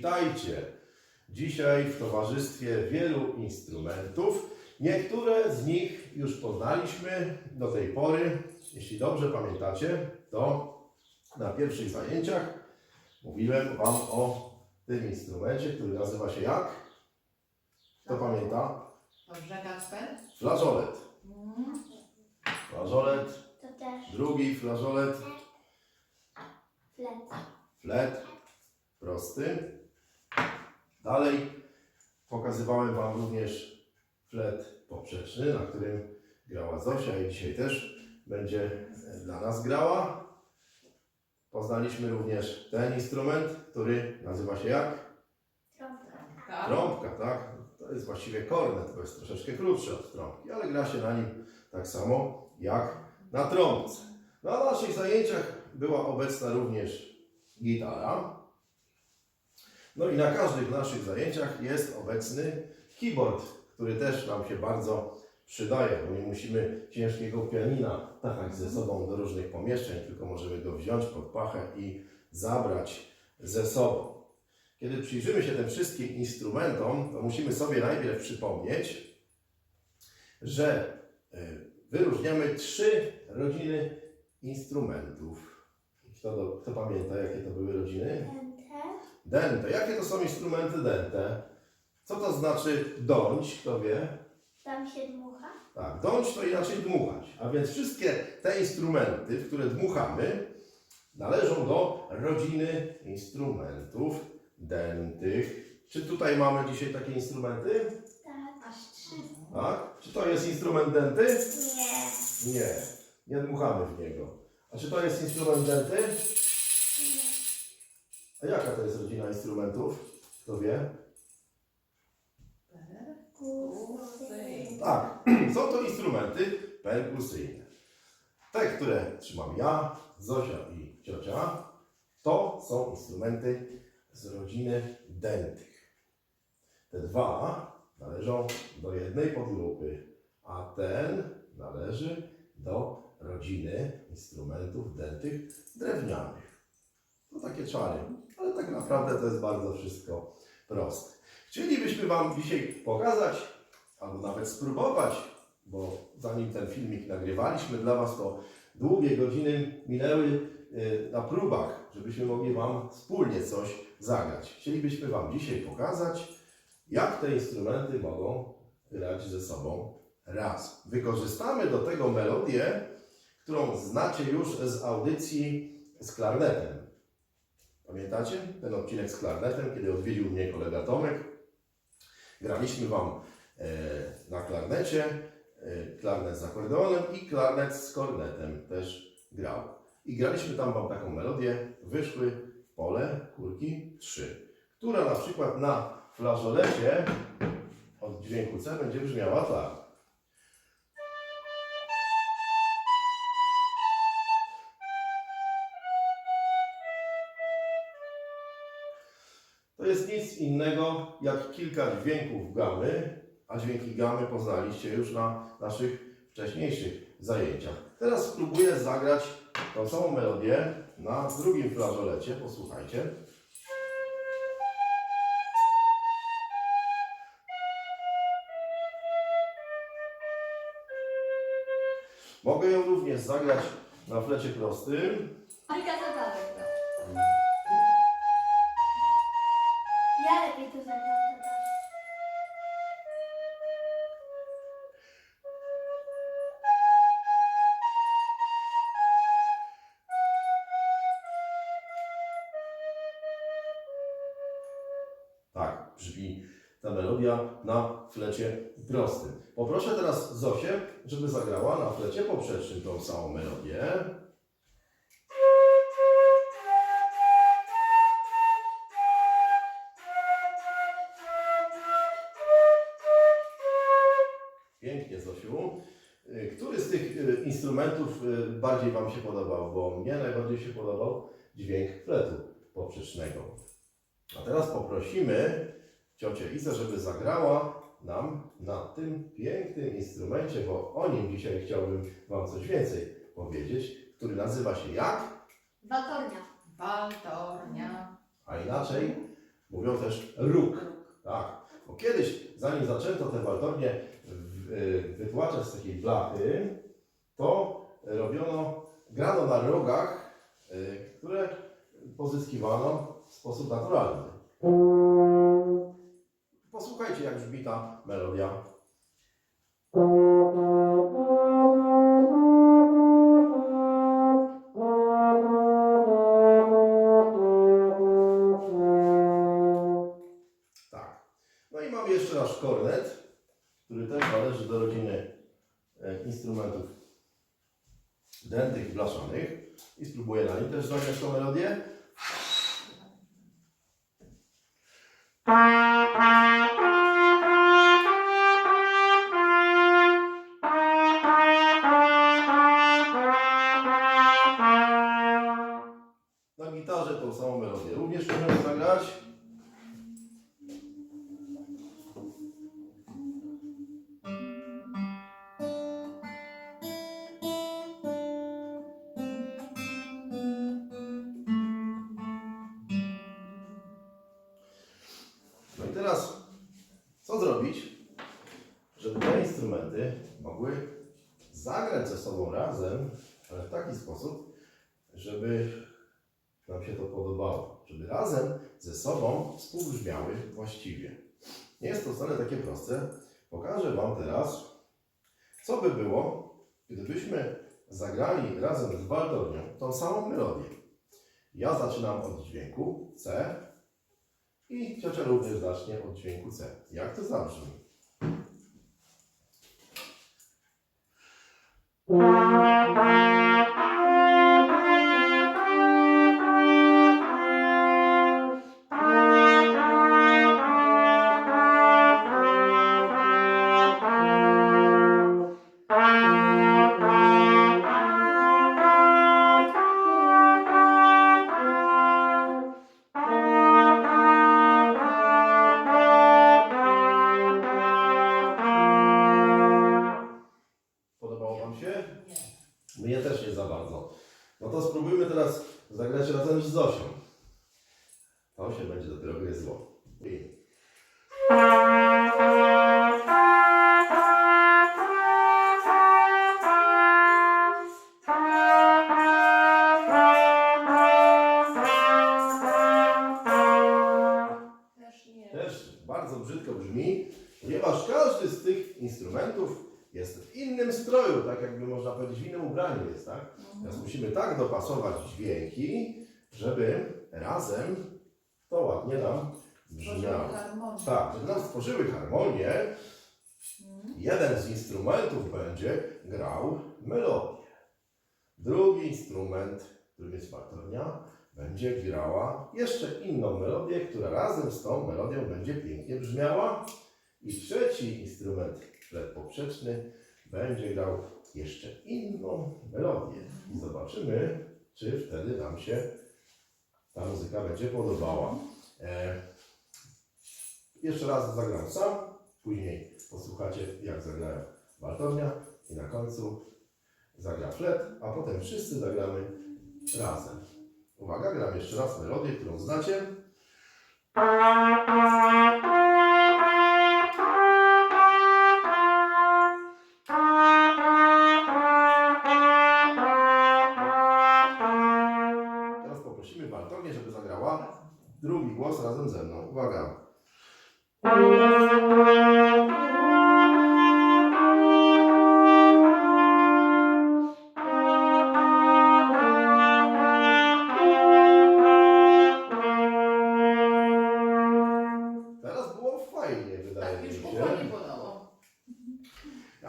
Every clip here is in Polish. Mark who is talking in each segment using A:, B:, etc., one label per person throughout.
A: Słuchajcie, dzisiaj w towarzystwie wielu instrumentów, niektóre z nich już poznaliśmy do tej pory. Jeśli dobrze pamiętacie, to na pierwszych zajęciach mówiłem Wam o tym instrumencie, który nazywa się jak? Kto pamięta?
B: Dobrze, Kacper?
A: Flażolet.
B: Mhm.
A: Flażolet,
C: To też
A: drugi flażolet,
C: flet.
A: flet, prosty. Dalej pokazywałem Wam również flet poprzeczny, na którym grała Zosia i dzisiaj też będzie dla nas grała. Poznaliśmy również ten instrument, który nazywa się jak?
C: Trąbka.
A: Trąbka, tak? To jest właściwie kornet, bo jest troszeczkę krótszy od trąbki, ale gra się na nim tak samo jak na trąbce. Na naszych zajęciach była obecna również gitara. No i na każdych naszych zajęciach jest obecny keyboard, który też nam się bardzo przydaje, bo nie musimy ciężkiego pianina tachać ze sobą do różnych pomieszczeń, tylko możemy go wziąć pod pachę i zabrać ze sobą. Kiedy przyjrzymy się tym wszystkim instrumentom, to musimy sobie najpierw przypomnieć, że y, wyróżniamy trzy rodziny instrumentów. Kto, do, kto pamięta, jakie to były rodziny?
C: Dente.
A: Jakie to są instrumenty dente? Co to znaczy dąć? Kto wie?
C: Tam się dmucha.
A: Tak, dąć to inaczej dmuchać. A więc wszystkie te instrumenty, w które dmuchamy, należą do rodziny instrumentów dętych. Czy tutaj mamy dzisiaj takie instrumenty?
C: Tak. Aż trzy.
A: Tak? Czy to jest instrument denty?
C: Nie.
A: Nie, nie dmuchamy w niego. A czy to jest instrument denty?
C: Nie.
A: A jaka to jest rodzina instrumentów? Kto wie? Tak, są to instrumenty perkusyjne. Te, które trzymam ja, Zosia i ciocia, to są instrumenty z rodziny dętych. Te dwa należą do jednej podgrupy, a ten należy do rodziny instrumentów dętych drewnianych. To takie czary, ale tak naprawdę to jest bardzo wszystko proste. Chcielibyśmy Wam dzisiaj pokazać, albo nawet spróbować, bo zanim ten filmik nagrywaliśmy dla Was, to długie godziny minęły y, na próbach, żebyśmy mogli Wam wspólnie coś zagrać. Chcielibyśmy Wam dzisiaj pokazać, jak te instrumenty mogą grać ze sobą raz. Wykorzystamy do tego melodię, którą znacie już z audycji z klarnetem. Pamiętacie ten odcinek z klarnetem, kiedy odwiedził mnie kolega Tomek? Graliśmy Wam e, na klarnecie, e, klarnet z akordeonem i klarnet z kornetem też grał. I graliśmy tam Wam taką melodię, wyszły w pole kurki 3, która na przykład na flażolecie od dźwięku C będzie brzmiała tak. To jest nic innego jak kilka dźwięków gamy, a dźwięki gamy poznaliście już na naszych wcześniejszych zajęciach. Teraz spróbuję zagrać tą samą melodię na drugim flażolecie. Posłuchajcie. Mogę ją również zagrać na flecie prostym. Ta melodia na flecie prostym. Poproszę teraz Zosię, żeby zagrała na flecie poprzecznym tą samą melodię. Pięknie, Zosiu. Który z tych y, instrumentów y, bardziej Wam się podobał? Bo mnie najbardziej się podobał dźwięk fletu poprzecznego. A teraz poprosimy ciocię Izę, żeby zagrała nam na tym pięknym instrumencie, bo o nim dzisiaj chciałbym Wam coś więcej powiedzieć, który nazywa się jak?
C: Waltornia.
B: Waltornia.
A: A inaczej mówią też róg. Tak, bo kiedyś, zanim zaczęto te waltornie y, wytłaczać z takiej blachy, to robiono, grano na rogach, y, które pozyskiwano w sposób naturalny. Posłuchajcie, jak brzmi ta melodia. Tak. No i mamy jeszcze nasz kornet, który też należy do rodziny e, instrumentów dętych i blaszanych. I spróbuję na nim też zagrać tą melodię. Instrumenty mogły zagrać ze sobą razem, ale w taki sposób, żeby nam się to podobało, żeby razem ze sobą współbrzmiały właściwie. Nie jest to wcale takie proste. Pokażę Wam teraz, co by było, gdybyśmy zagrali razem z Waldornią tą samą melodię. Ja zaczynam od dźwięku C i ciocia również zacznie od dźwięku C. Jak to zabrzmi? Podobało To się będzie gryzło. I...
B: Też nie.
A: Też bardzo brzydko brzmi, ponieważ każdy z tych instrumentów jest w innym stroju, tak jakby można powiedzieć w innym ubraniu jest, tak? Teraz musimy tak dopasować dźwięki, żeby razem to ładnie nam brzmiało. Tak, żeby nam stworzyły harmonię,
B: Mhm.
A: jeden z instrumentów będzie grał melodię. Drugi instrument, którym jest waltornia, będzie grała jeszcze inną melodię, która razem z tą melodią będzie pięknie brzmiała. I trzeci instrument, poprzeczny, będzie grał jeszcze inną melodię. I zobaczymy, czy wtedy nam się ta muzyka będzie podobała. E, jeszcze raz zagram sam, później posłuchacie jak zagrają waltornia i na końcu zagra flet, a potem wszyscy zagramy razem. Uwaga, gram jeszcze raz melodię, którą znacie.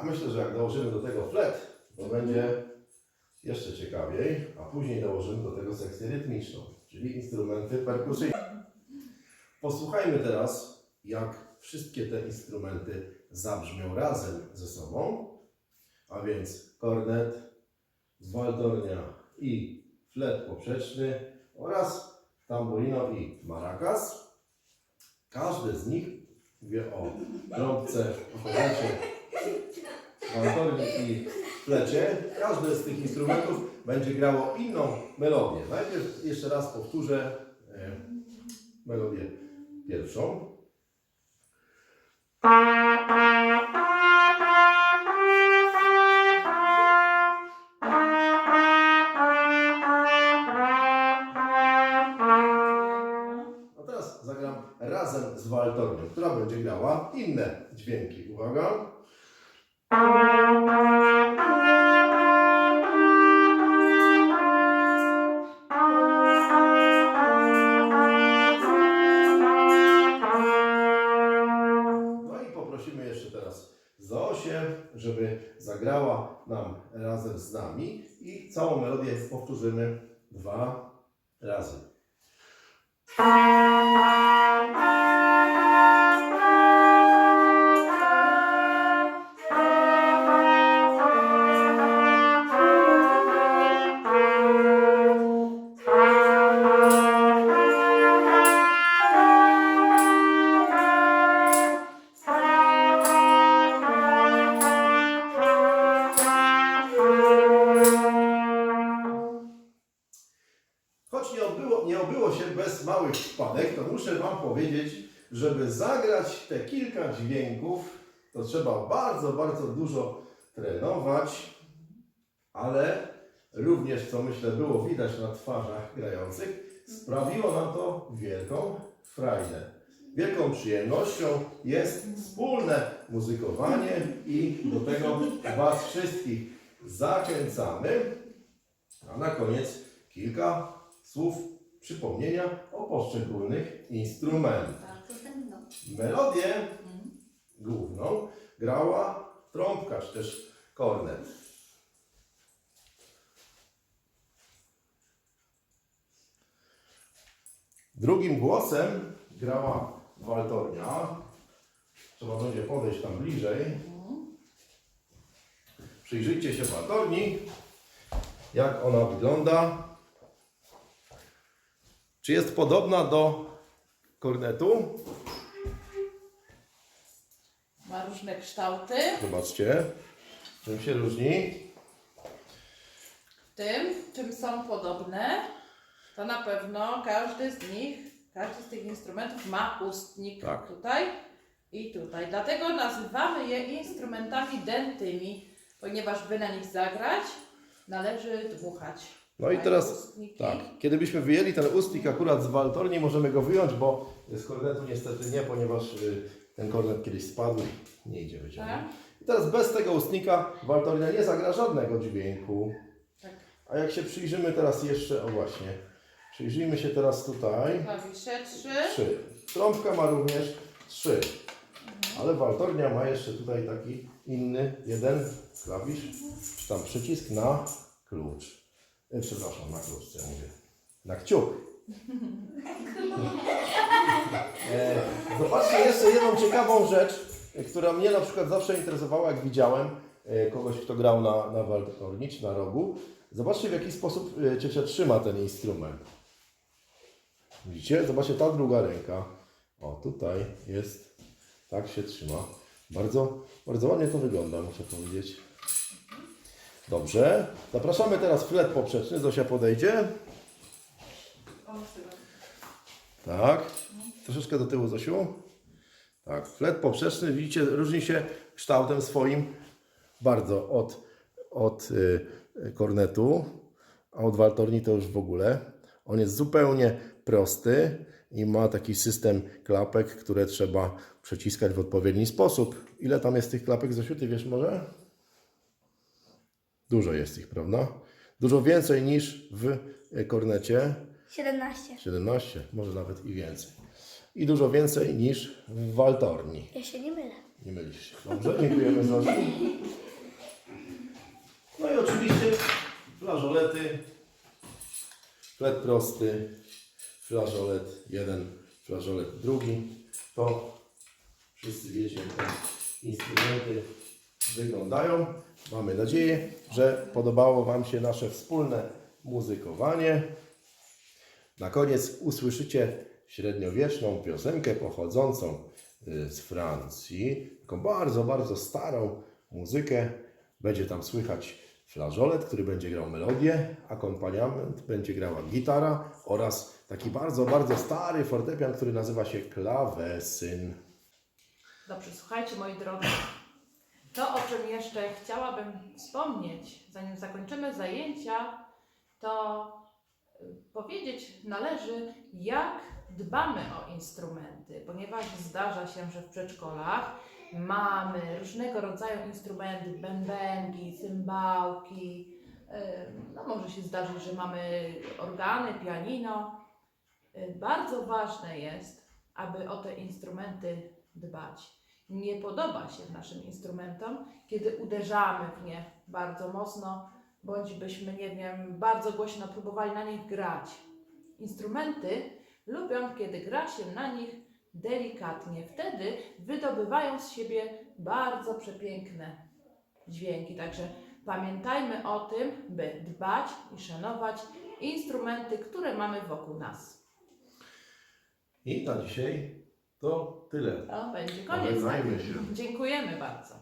A: Ja myślę, że jak dołożymy do tego flet, to będzie jeszcze ciekawiej, a później dołożymy do tego sekcję rytmiczną, czyli instrumenty perkusyjne. Posłuchajmy teraz, jak wszystkie te instrumenty zabrzmią razem ze sobą, a więc kornet, waldornia i flet poprzeczny oraz tamburino i maracas. Każdy z nich, mówię o trąbce, o Waldorni i flecie, każde z tych instrumentów będzie grało inną melodię. Najpierw jeszcze raz powtórzę e, melodię pierwszą. Razem z waltornią, która będzie grała inne dźwięki. Uwaga. Całą melodię powtórzymy dwa razy. Muszę Wam powiedzieć, żeby zagrać te kilka dźwięków, to trzeba bardzo, bardzo dużo trenować, ale również, co myślę było widać na twarzach grających, sprawiło nam to wielką frajdę. Wielką przyjemnością jest wspólne muzykowanie i do tego Was wszystkich zachęcamy. A na koniec kilka słów przypomnienia o poszczególnych instrumentach.
B: Tak, no.
A: Melodię główną grała trąbka, czy też kornet. Drugim głosem grała waltornia. Trzeba będzie podejść tam bliżej. Przyjrzyjcie się waltorni, jak ona wygląda. Czy jest podobna do kornetu?
B: Ma różne kształty.
A: Zobaczcie, czym się różni.
B: Tym, czym są podobne, to na pewno każdy z nich, każdy z tych instrumentów ma ustnik
A: Tak.
B: tutaj i tutaj. Dlatego nazywamy je instrumentami dętymi, ponieważ by na nich zagrać, należy dmuchać.
A: No i teraz
B: ustniki.
A: tak, kiedy byśmy wyjęli ten ustnik akurat z waltorni, możemy go wyjąć, bo z kornetu niestety nie, ponieważ y, ten kornet kiedyś spadł nie idzie wyciągnąć.
B: Tak?
A: I teraz bez tego ustnika waltornia nie zagra żadnego dźwięku.
B: Tak.
A: A jak się przyjrzymy teraz jeszcze, o właśnie, przyjrzyjmy się teraz tutaj.
B: Klawisze trzy.
A: Trzy. Trąbka ma również trzy. Ale waltornia ma jeszcze tutaj taki inny jeden klawisz, czy tam przycisk na klucz. E, przepraszam, na ja mówię. Na kciuk. E, zobaczcie jeszcze jedną ciekawą rzecz, która mnie na przykład zawsze interesowała, jak widziałem e, kogoś, kto grał na, na waltorni czy na rogu. Zobaczcie, w jaki sposób e, ciocia trzyma ten instrument. Widzicie? Zobaczcie, ta druga ręka. O, tutaj jest. Tak się trzyma. Bardzo, bardzo ładnie to wygląda, muszę powiedzieć. Dobrze. Zapraszamy teraz flet poprzeczny. Zosia podejdzie. Tak. Troszeczkę do tyłu, Zosiu. Tak. Flet poprzeczny, widzicie, różni się kształtem swoim bardzo od, od y, kornetu, a od waltorni to już w ogóle. On jest zupełnie prosty i ma taki system klapek, które trzeba przeciskać w odpowiedni sposób. Ile tam jest tych klapek, Zosiu, ty wiesz może? Dużo jest ich, prawda? Dużo więcej niż w y, kornecie.
C: 17.
A: 17, może nawet i więcej. I dużo więcej niż w waltorni.
C: Ja się nie mylę.
A: Nie mylisz się. Dobrze, dziękujemy za No i oczywiście flażolety. Flet prosty, flażolet jeden, flażolet drugi. To wszyscy wiecie, jak te instrumenty wyglądają. Mamy nadzieję, że podobało Wam się nasze wspólne muzykowanie. Na koniec usłyszycie średniowieczną piosenkę pochodzącą y, z Francji. Taką bardzo, bardzo starą muzykę. Będzie tam słychać flażolet, który będzie grał melodię, akompaniament będzie grała gitara oraz taki bardzo, bardzo stary fortepian, który nazywa się klawesyn.
B: Dobrze, słuchajcie moi drodzy. To, o czym jeszcze chciałabym wspomnieć, zanim zakończymy zajęcia, to y, powiedzieć należy, jak dbamy o instrumenty, ponieważ zdarza się, że w przedszkolach mamy różnego rodzaju instrumenty, bębenki, cymbałki, y, no może się zdarzyć, że mamy organy, pianino. Y, Bardzo ważne jest, aby o te instrumenty dbać. Nie podoba się naszym instrumentom, kiedy uderzamy w nie bardzo mocno, bądź byśmy, nie wiem, bardzo głośno próbowali na nich grać. Instrumenty lubią, kiedy gra się na nich delikatnie. Wtedy wydobywają z siebie bardzo przepiękne dźwięki. Także pamiętajmy o tym, by dbać i szanować instrumenty, które mamy wokół nas.
A: I na dzisiaj to tyle.
B: To będzie koniec.
A: Się.
B: Dziękujemy bardzo.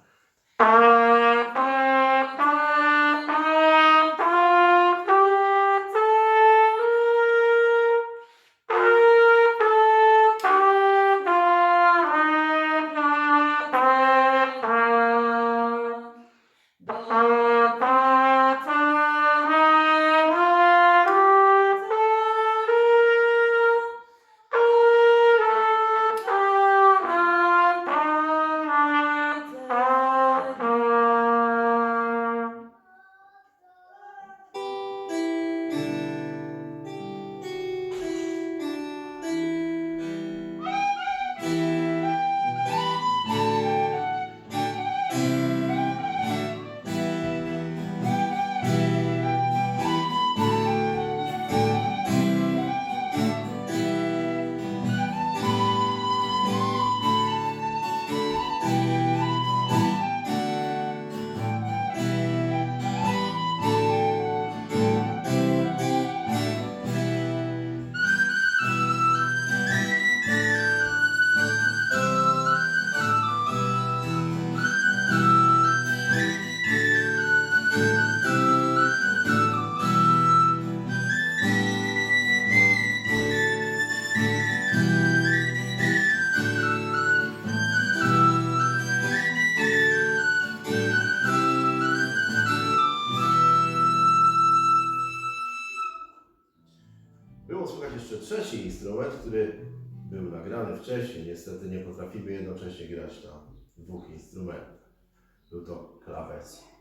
A: Niestety nie potrafimy jednocześnie grać na dwóch instrumentach. Był to klawesyn.